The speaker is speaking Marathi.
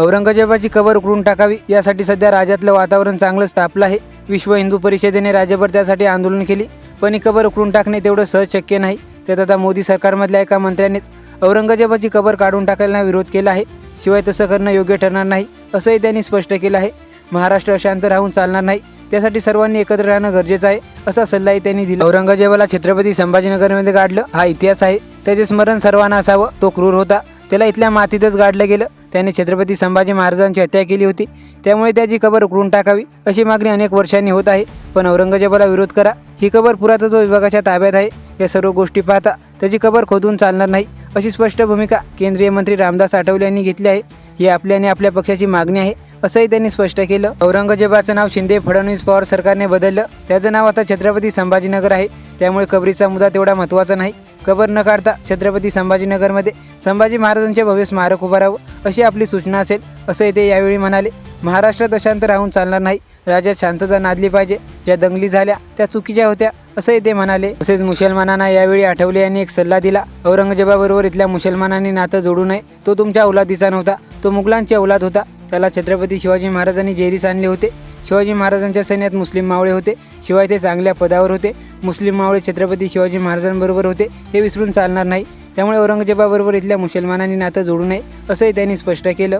औरंगजेबाची कबर उकळून टाकावी यासाठी सध्या राज्यातलं वातावरण चांगलंच तापलं आहे. विश्व हिंदू परिषदेने राज्यभर त्यासाठी आंदोलन केली पण ही कबर उकळून टाकणे तेवढं सहज शक्य नाही. त्यात आता मोदी सरकारमधल्या एका मंत्र्यानेच औरंगजेबाची कबर काढून टाकायला विरोध केला आहे. शिवाय तसं करणं योग्य ठरणार नाही असंही त्यांनी स्पष्ट केलं आहे. महाराष्ट्र अशांत राहून चालणार नाही त्यासाठी सर्वांनी एकत्र राहणं गरजेचं आहे असा सल्लाही त्यांनी दिला. औरंगजेबाला छत्रपती संभाजीनगरमध्ये काढलं हा इतिहास आहे. त्याचे स्मरण सर्वांना असावं तो क्रूर होता. त्याला इथल्या मातीतच गाडलं गेलं. त्याने छत्रपती संभाजी महाराजांची हत्या केली होती. त्यामुळे त्याची कबर उकळून टाकावी अशी मागणी अनेक वर्षांनी होत आहे. पण औरंगजेबाला विरोध करा. ही कबर पुरातत्व विभागाच्या ताब्यात आहे. या सर्व गोष्टी पाहता त्याची कबर खोदून चालणार नाही अशी स्पष्ट भूमिका केंद्रीय मंत्री रामदास आठवले यांनी घेतली आहे. ही आपल्या आणि आपल्या पक्षाची मागणी आहे असंही त्यांनी स्पष्ट केलं. औरंगजेबाचं नाव शिंदे फडणवीस पवार सरकारने बदललं. त्याचं नाव आता छत्रपती संभाजीनगर आहे. त्यामुळे कबरीचा मुद्दा तेवढा महत्त्वाचा नाही. कबर न काढता छत्रपती संभाजीनगरमध्ये संभाजी महाराजांचे भव्य स्मारक उभारावं अशी आपली सूचना असेल असंही ते यावेळी म्हणाले. महाराष्ट्रात अशांत राहून चालणार नाही. राज्यात शांतता नादली पाहिजे. ज्या दंगली झाल्या त्या चुकीच्या होत्या असंही ते म्हणाले. तसेच मुसलमानांना यावेळी आठवले यांनी एक सल्ला दिला. औरंगजेबाबरोबर इथल्या मुसलमानांनी नातं जोडू नये. तो तुमच्या औलादीचा नव्हता. तो मुघलांची औलाद होता. त्याला छत्रपती शिवाजी महाराजांनी जेरीस आणले होते. शिवाजी महाराजांच्या सैन्यात मुस्लिम मावळे होते. शिवाय ते चांगल्या पदावर होते. मुस्लिम मावळे छत्रपती शिवाजी महाराजांबरोबर होते. हे विसरून चालणार नाही. त्यामुळे औरंगजेबाबरोबर इथल्या मुसलमानांनी नातं जोडू नये असंही त्यांनी स्पष्ट केलं.